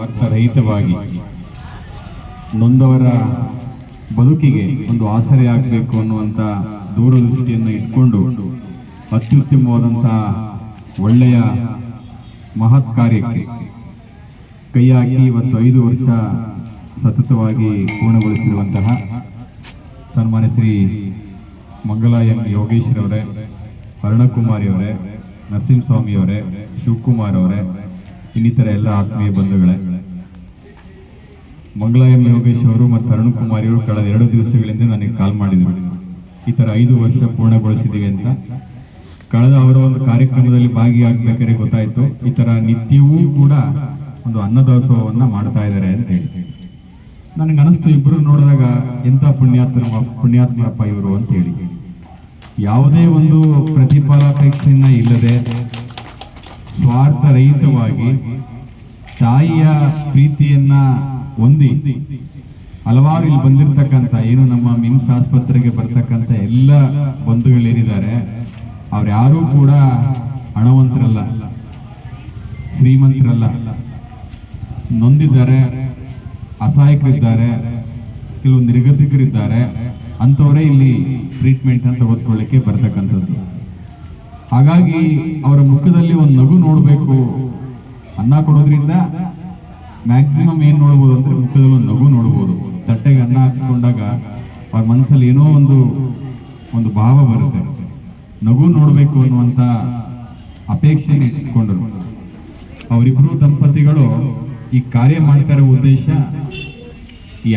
ಸ್ವಾರ್ಥರಹಿತವಾಗಿ ನೊಂದವರ ಬದುಕಿಗೆ ಒಂದು ಆಸರೆ ಆಗಬೇಕು ಅನ್ನುವಂಥ ದೂರದೃಷ್ಟಿಯನ್ನು ಇಟ್ಕೊಂಡು ಅತ್ಯುತ್ತಮವಾದಂಥ ಒಳ್ಳೆಯ ಮಹತ್ ಕಾರ್ಯಕ್ಕೆ ಕೈ ಹಾಕಿ ಇವತ್ತು ಐದು ವರ್ಷ ಸತತವಾಗಿ ಪೂರ್ಣಗೊಳಿಸಿರುವಂತಹ ಸನ್ಮಾನ್ಯ ಶ್ರೀ ಮಂಗಲ ಎಂ ಯೋಗೇಶ್ವರವರೇ ಅರುಣಕುಮಾರಿ ಅವರೇ, ನರಸಿಂಹಸ್ವಾಮಿ ಅವರೇ, ಶಿವಕುಮಾರ್ ಅವರೇ, ಇನ್ನಿತರ ಎಲ್ಲ ಆತ್ಮೀಯ ಬಂಧುಗಳೇ. ಮಂಗಳ ಎಂ ಯೋಗೇಶ್ ಅವರು ಮತ್ತು ಅರುಣ್ ಕುಮಾರ್ ಅವರು ಕಳೆದ ಎರಡು ದಿವಸಗಳಿಂದ ನನಗೆ ಕಾಲ್ ಮಾಡಿದ್ರು. ಈ ಥರ ಐದು ವರ್ಷ ಪೂರ್ಣಗೊಳಿಸಿದೀವಿ ಅಂತ. ಕಳೆದ ಅವರ ಒಂದು ಕಾರ್ಯಕ್ರಮದಲ್ಲಿ ಭಾಗಿಯಾಗಬೇಕಾದ್ರೆ ಗೊತ್ತಾಯ್ತು. ಈ ಥರ ನಿತ್ಯವೂ ಕೂಡ ಒಂದು ಅನ್ನದಾಸೋಹವನ್ನ ಮಾಡ್ತಾ ಇದ್ದಾರೆ ಅಂತ ಹೇಳಿ. ನನಗೆ ಅನಿಸ್ತು ಇಬ್ಬರು ನೋಡಿದಾಗ ಎಂತ ಪುಣ್ಯಾತ್ಮ ಪುಣ್ಯಾತ್ಮರಪ್ಪ ಇವರು ಅಂತ ಹೇಳಿ. ಯಾವುದೇ ಒಂದು ಪ್ರತಿಫಲಾಪೇಕ್ಷೆಯನ್ನ ಇಲ್ಲದೆ ಸ್ವಾರ್ಥರಹಿತವಾಗಿ ತಾಯಿಯ ಪ್ರೀತಿಯನ್ನ ಹೊಂದಿ ಹಲವಾರು ಇಲ್ಲಿ ಬಂದಿರತಕ್ಕಂತ ಏನು ನಮ್ಮ ಮಿಮ್ಸ್ ಆಸ್ಪತ್ರೆಗೆ ಬರ್ತಕ್ಕಂಥ ಎಲ್ಲ ಬಂಧುಗಳೇನಿದ್ದಾರೆ ಅವ್ರ್ಯಾರೂ ಕೂಡ ಹಣವಂತರಲ್ಲ, ಶ್ರೀಮಂತರಲ್ಲ. ನೊಂದಿದ್ದಾರೆ, ಅಸಹಾಯಕರಿದ್ದಾರೆ, ಕೆಲವು ನಿರ್ಗತಿಕರಿದ್ದಾರೆ. ಅಂಥವರೇ ಇಲ್ಲಿ ಟ್ರೀಟ್ಮೆಂಟ್ ಅಂತ ಓದ್ಕೊಳ್ಳಿಕ್ಕೆ ಬರ್ತಕ್ಕಂಥದ್ದು. ಹಾಗಾಗಿ ಅವರ ಮುಖದಲ್ಲಿ ಒಂದು ನಗು ನೋಡಬೇಕು ಅನ್ನ ಕೊಡೋದ್ರಿಂದ ಮ್ಯಾಕ್ಸಿಮಮ್ ಏನು ನೋಡ್ಬೋದು ಅಂದ್ರೆ ಮುಖದಲ್ಲಿ ಒಂದು ನಗು ನೋಡ್ಬೋದು. ತಟ್ಟೆಗೆ ಅನ್ನ ಹಾಕ್ಸ್ಕೊಂಡಾಗ ಅವ್ರ ಮನಸ್ಸಲ್ಲಿ ಏನೋ ಒಂದು ಒಂದು ಭಾವ ಬರುತ್ತೆ. ನಗು ನೋಡಬೇಕು ಅನ್ನುವಂತ ಅಪೇಕ್ಷೆ ಇಟ್ಟುಕೊಂಡರು ಅವರಿಬ್ರು ದಂಪತಿಗಳು ಈ ಕಾರ್ಯ ಮಾಡ್ತಾರೆ ಉದ್ದೇಶ,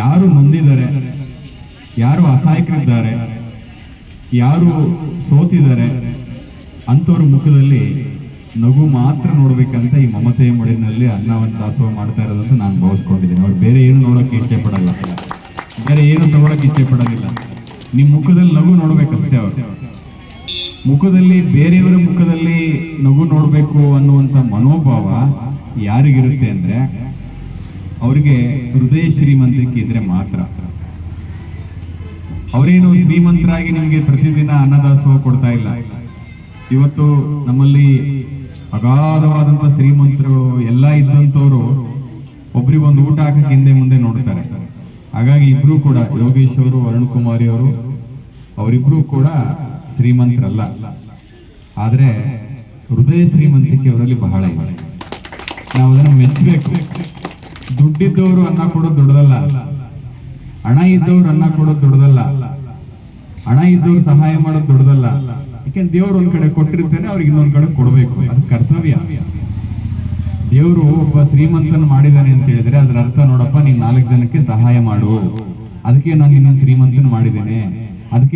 ಯಾರು ನೊಂದಿದ್ದಾರೆ, ಯಾರು ಅಸಹಾಯಕರಿದ್ದಾರೆ, ಯಾರು ಸೋತಿದ್ದಾರೆ ಅಂಥವ್ರ ಮುಖದಲ್ಲಿ ನಗು ಮಾತ್ರ ನೋಡ್ಬೇಕಂತ ಈ ಮಮತೆಯ ಮಡಿನಲ್ಲಿ ಅನ್ನವನ್ನು ದಾಸೋಹ ಮಾಡ್ತಾ ಇರೋದಂತ ನಾನು ಭಾವಿಸ್ಕೊಂಡಿದ್ದೀನಿ. ಅವ್ರು ಬೇರೆ ಏನು ನೋಡೋಕೆ ಇಚ್ಛೆ ಪಡಲ್ಲ. ಬೇರೆ ಏನು ಇಚ್ಛೆ ಪಡೋದಿಲ್ಲ ನಿಮ್ಮ ಮುಖದಲ್ಲಿ ನಗು ನೋಡ್ಬೇಕಷ್ಟೇ ಅವ್ರು. ಮುಖದಲ್ಲಿ, ಬೇರೆಯವರ ಮುಖದಲ್ಲಿ ನಗು ನೋಡಬೇಕು ಅನ್ನುವಂಥ ಮನೋಭಾವ ಯಾರಿಗಿರುತ್ತೆ ಅಂದ್ರೆ ಅವರಿಗೆ ಹೃದಯ ಶ್ರೀಮಂತಿಕೆ ಇದ್ರೆ ಮಾತ್ರ. ಅವರೇನು ಶ್ರೀಮಂತರಾಗಿ ನಿಮಗೆ ಪ್ರತಿದಿನ ಅನ್ನದಾಸೋಹ ಕೊಡ್ತಾ ಇಲ್ಲ. ಇವತ್ತು ನಮ್ಮಲ್ಲಿ ಅಗಾಧವಾದಂತ ಶ್ರೀಮಂತರು ಎಲ್ಲ ಇದ್ದಂಥವ್ರು ಒಬ್ರಿಗೆ ಒಂದು ಊಟ ಹಾಕಕ್ಕೆ ಹಿಂದೆ ಮುಂದೆ ನೋಡ್ತಾರೆ. ಹಾಗಾಗಿ ಇಬ್ರು ಕೂಡ ಯೋಗೇಶ್ ಅವರು, ಅರುಣ್ ಕುಮಾರಿ ಅವರು, ಅವರಿಬ್ರು ಕೂಡ ಶ್ರೀಮಂತರಲ್ಲ. ಆದ್ರೆ ಹೃದಯ ಶ್ರೀಮಂತಿಕೆ ಅವರಲ್ಲಿ ಬಹಳ ಇದೆ. ನಾವು ಅದನ್ನು ಮೆಚ್ಚಬೇಕು. ದುಡ್ಡಿದ್ದವರು ಅನ್ನ ಕೊಡೋದು ದೊಡ್ಡದಲ್ಲ. ಹಣ ಇದ್ದವ್ರು ಅನ್ನ ಕೊಡೋದು ದೊಡ್ಡದಲ್ಲ. ಹಣ ಇದ್ದವ್ರು ಸಹಾಯ ಮಾಡೋದು ದೊಡ್ಡದಲ್ಲ. ಯಾಕೆಂದ್ರೆ ದೇವ್ರು ಒಂದ್ ಕಡೆ ಕೊಟ್ಟಿರ್ತಾನೆ, ಅವ್ರಿಗೆ ಇನ್ನೊಂದ್ ಕಡೆ ಕೊಡ್ಬೇಕು. ಅದು ಕರ್ತವ್ಯ. ದೇವರು ಒಬ್ಬ ಶ್ರೀಮಂತನ ಮಾಡಿದಾನೆ ಅಂತ ಹೇಳಿದ್ರೆ ಅದ್ರ ಅರ್ಥ ನೋಡಪ್ಪ, ನೀನ್ ನಾಲ್ಕು ಜನಕ್ಕೆ ಸಹಾಯ ಮಾಡು. ಅದಕ್ಕೆ ನಾನು ಇನ್ನೊಂದು ಶ್ರೀಮಂತನ ಮಾಡಿದ್ದೇನೆ. ಅದಕ್ಕೆ